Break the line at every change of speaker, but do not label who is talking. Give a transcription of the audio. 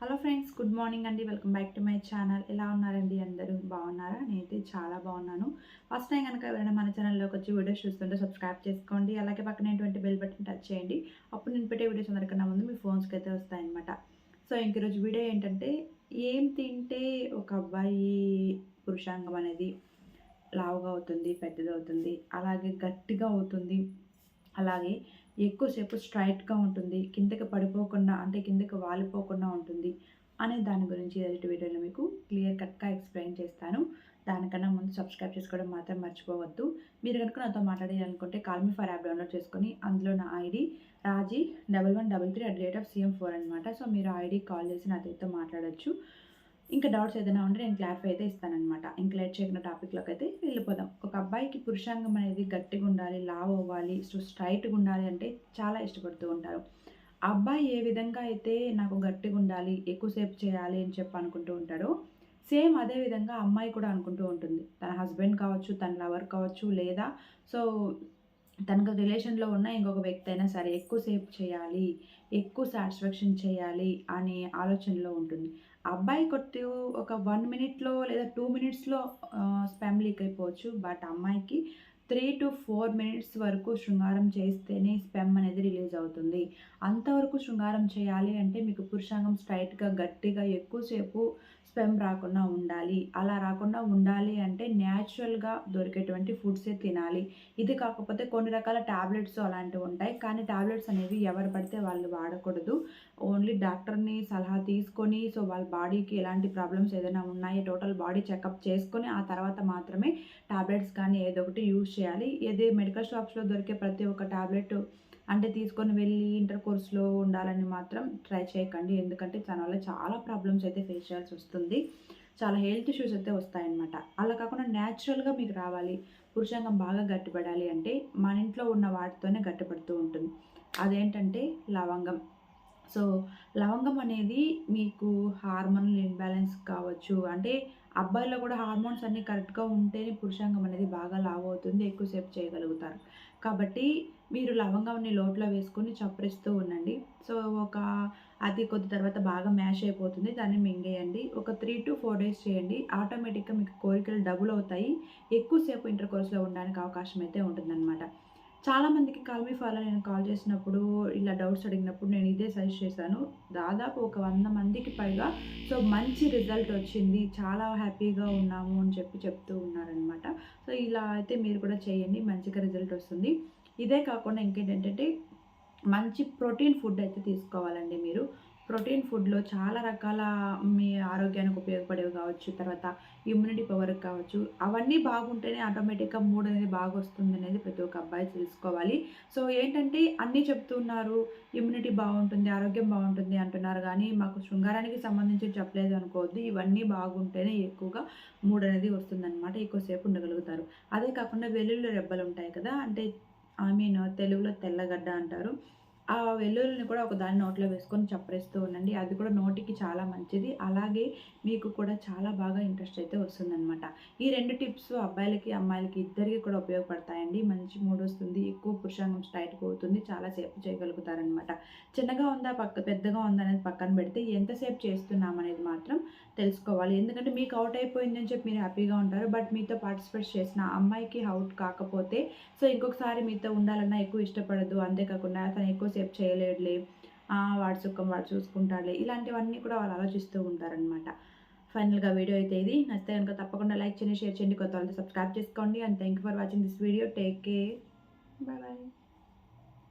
Hello friends good morning అండి. Welcome back to my channel ఎలా ఉన్నారండి అందరూ? బాగున్నారా? నేనైతే చాలా బాగున్నాను. ఫస్ట్ టైం కనుక ఎవరైనా మన ఛానల్లోకి వచ్చి వీడియోస్ చూస్తుంటే సబ్స్క్రైబ్ చేసుకోండి. అలాగే పక్కనేటువంటి బెల్ బటన్ టచ్ చేయండి. అప్పుడు నేను పెట్టే వీడియోస్ అందరికన్నా ముందు మీ ఫోన్స్కి అయితే వస్తాయన్నమాట. సో ఇంక ఈరోజు వీడియో ఏంటంటే ఏం తింటే ఒక అబ్బాయి పురుషాంగం అనేది లావుగా అవుతుంది పెద్దదవుతుంది అలాగే గట్టిగా అవుతుంది అలాగే ఎక్కువసేపు స్ట్రైట్గా ఉంటుంది. కిందకి పడిపోకుండా అంటే కిందకి వాలిపోకుండా ఉంటుంది అనే దాని గురించి ఎదుటి వీడియోలో మీకు క్లియర్ కట్గా ఎక్స్ప్లెయిన్ చేస్తాను. దానికన్నా ముందు సబ్స్క్రైబ్ చేసుకోవడం మాత్రం మర్చిపోవద్దు. మీరు కనుక నాతో మాట్లాడాలనుకుంటే call me for app download చేసుకొని అందులో నా ID Raji double one double three at rate of CM four అనమాట సో మీరు ఐడి కాల్ చేసి నాతో మాట్లాడచ్చు. ఇంకా డౌట్స్ ఏదైనా ఉంటే నేను క్లారిఫై అయితే ఇస్తానమాట ఇంకా లేట్ చేయకుండా టాపిక్లోకి అయితే వెళ్ళిపోదాం. ఒక అబ్బాయికి పురుషాంగం అనేది గట్టిగా ఉండాలి లావ్ అవ్వాలి సో స్ట్రైట్గా ఉండాలి అంటే చాలా ఇష్టపడుతూ ఉంటారు. అబ్బాయి ఏ విధంగా అయితే నాకు గట్టిగా ఉండాలి ఎక్కువసేపు చేయాలి అని చెప్పి అనుకుంటూ ఉంటాడో సేమ్ అదే విధంగా అమ్మాయి కూడా అనుకుంటూ ఉంటుంది. తన హస్బెండ్ కావచ్చు తన లవర్ కావచ్చు లేదా సో తనకు రిలేషన్లో ఉన్న ఇంకొక వ్యక్తి అయినా సరే ఎక్కువసేపు చేయాలి ఎక్కువ సాటిస్ఫాక్షన్ చేయాలి అనే ఆలోచనలో ఉంటుంది. అబ్బాయి కొట్టి ఒక వన్ మినిట్లో లేదా టూ మినిట్స్లో స్పెమ్ లీక్ అయిపోవచ్చు. బట్ అమ్మాయికి త్రీ టు ఫోర్ మినిట్స్ వరకు శృంగారం చేస్తేనే స్పెమ్ అనేది రిలీజ్ అవుతుంది. అంతవరకు శృంగారం చేయాలి అంటే మీకు పురుషాంగం స్ట్రైట్గా గట్టిగా ఎక్కువసేపు స్పెమ్ రాకుండా ఉండాలి. అలా రాకుండా ఉండాలి అంటే న్యాచురల్గా దొరికేటువంటి ఫుడ్సే తినాలి. ఇది కాకపోతే కొన్ని రకాల ట్యాబ్లెట్స్ అలాంటివి ఉంటాయి. కానీ ట్యాబ్లెట్స్ అనేవి ఎవరు పడితే వాళ్ళు వాడకూడదు. ఓన్లీ డాక్టర్ని సలహా తీసుకొని సో వాళ్ళ బాడీకి ఎలాంటి ప్రాబ్లమ్స్ ఏదైనా ఉన్నాయో టోటల్ బాడీ చెకప్ చేసుకొని ఆ తర్వాత మాత్రమే ట్యాబ్లెట్స్ కానీ ఏదో ఒకటి యూజ్ చేయాలి. ఏది మెడికల్ షాప్స్లో దొరికే ప్రతి ఒక్క ట్యాబ్లెట్ అంటే తీసుకొని వెళ్ళి ఇంటర్ కోర్స్లో ఉండాలని మాత్రం ట్రై చేయకండి. ఎందుకంటే దానివల్ల చాలా ప్రాబ్లమ్స్ అయితే ఫేస్ చేయాల్సి వస్తుంది. చాలా హెల్త్ ఇష్యూస్ అయితే వస్తాయన్నమాట. అలా కాకుండా న్యాచురల్గా మీకు రావాలి. పురుషాంగం బాగా గట్టిపడాలి అంటే మన ఇంట్లో ఉన్న వాటితోనే గట్టిపడుతూ ఉంటుంది. అదేంటంటే లవంగం. సో లవంగం అనేది మీకు హార్మోనల్ ఇన్బ్యాలెన్స్ కావచ్చు. అంటే అబ్బాయిలో కూడా హార్మోన్స్ అన్నీ కరెక్ట్గా ఉంటేనే పురుషాంగం అనేది బాగా లావ్ అవుతుంది ఎక్కువసేపు చేయగలుగుతారు. కాబట్టి మీరు లవంగాన్ని లోట్లో వేసుకొని చప్పరిస్తూ ఉండండి. సో ఒక అది కొద్ది తర్వాత బాగా మ్యాష్ అయిపోతుంది దాన్ని మింగేయండి. ఒక త్రీ టు ఫోర్ డేస్ చేయండి. ఆటోమేటిక్గా మీకు కోరికలు డబుల్ అవుతాయి. ఎక్కువసేపు ఇంటర్ కోర్స్లో ఉండడానికి అవకాశం అయితే ఉంటుందన్నమాట. చాలామందికి కాల్మీ ఫాలో నేను కాల్ చేసినప్పుడు ఇలా డౌట్స్ అడిగినప్పుడు నేను ఇదే సజెస్ట్ చేశాను. దాదాపు ఒక వంద మందికి పైగా. సో మంచి రిజల్ట్ వచ్చింది. చాలా హ్యాపీగా ఉన్నాము అని చెప్పి చెప్తూ ఉన్నారనమాట సో ఇలా అయితే మీరు కూడా చేయండి. మంచిగా రిజల్ట్ వస్తుంది. ఇదే కాకుండా ఇంకేంటంటే మంచి ప్రోటీన్ ఫుడ్ అయితే తీసుకోవాలండి మీరు. ప్రోటీన్ ఫుడ్లో చాలా రకాల మీ ఆరోగ్యానికి ఉపయోగపడేవి కావచ్చు తర్వాత ఇమ్యూనిటీ పవర్ కావచ్చు అవన్నీ బాగుంటేనే ఆటోమేటిక్గా మూడ్ అనేది బాగా వస్తుంది అనేది ప్రతి ఒక్క అబ్బాయి తెలుసుకోవాలి. సో ఏంటంటే అన్నీ చెప్తున్నారు ఇమ్యూనిటీ బాగుంటుంది ఆరోగ్యం బాగుంటుంది అంటున్నారు కానీ మాకు శృంగారానికి సంబంధించి చెప్పలేదు అనుకోవద్దు ఇవన్నీ బాగుంటేనే ఎక్కువగా మూడ్ అనేది వస్తుందన్నమాట ఎక్కువసేపు ఉండగలుగుతారు. అదే కాకుండా వెల్లుల్లి రెబ్బలు ఉంటాయి కదా అంటే ఐ మీన్ తెలుగులో తెల్లగడ్డ అంటారు. ఆ వెల్లుల్లిని కూడా ఒక దాని నోట్లో వేసుకొని చప్పరేస్తూ ఉండండి. అది కూడా నోటికి చాలా మంచిది. అలాగే మీకు కూడా చాలా బాగా ఇంట్రెస్ట్ అయితే వస్తుందన్నమాట. ఈ రెండు టిప్స్ అబ్బాయిలకి అమ్మాయిలకి ఇద్దరికి కూడా ఉపయోగపడతాయండి. మంచి మూడు వస్తుంది ఎక్కువ పురుషాంగం స్టైట్గా అవుతుంది చాలాసేపు చేయగలుగుతారనమాట చిన్నగా ఉందా పక్క పెద్దగా ఉందా అనేది పక్కన పెడితే ఎంతసేపు చేస్తున్నాం అనేది మాత్రం తెలుసుకోవాలి. ఎందుకంటే మీకు అవుట్ అయిపోయింది అని చెప్పి మీరు హ్యాపీగా ఉంటారు. బట్ మీతో పార్టిసిపేట్ చేసిన అమ్మాయికి అవుట్ కాకపోతే సో ఇంకొకసారి మీతో ఉండాలన్నా ఎక్కువ ఇష్టపడదు. అంతేకాకుండా తను ఎక్కువ సేపు చేయలేడులే వాడి సుఖం వాడు చూసుకుంటాడులే. ఇలాంటివన్నీ కూడా వాళ్ళు ఆలోచిస్తూ ఉంటారనమాట ఫైనల్గా వీడియో అయితే ఇది. నచ్చితే కనుక తప్పకుండా లైక్ చేయండి షేర్ చేయండి కొత్త వాళ్ళతో సబ్స్క్రైబ్ చేసుకోండి. And thank you for watching this video. Take care. Bye bye.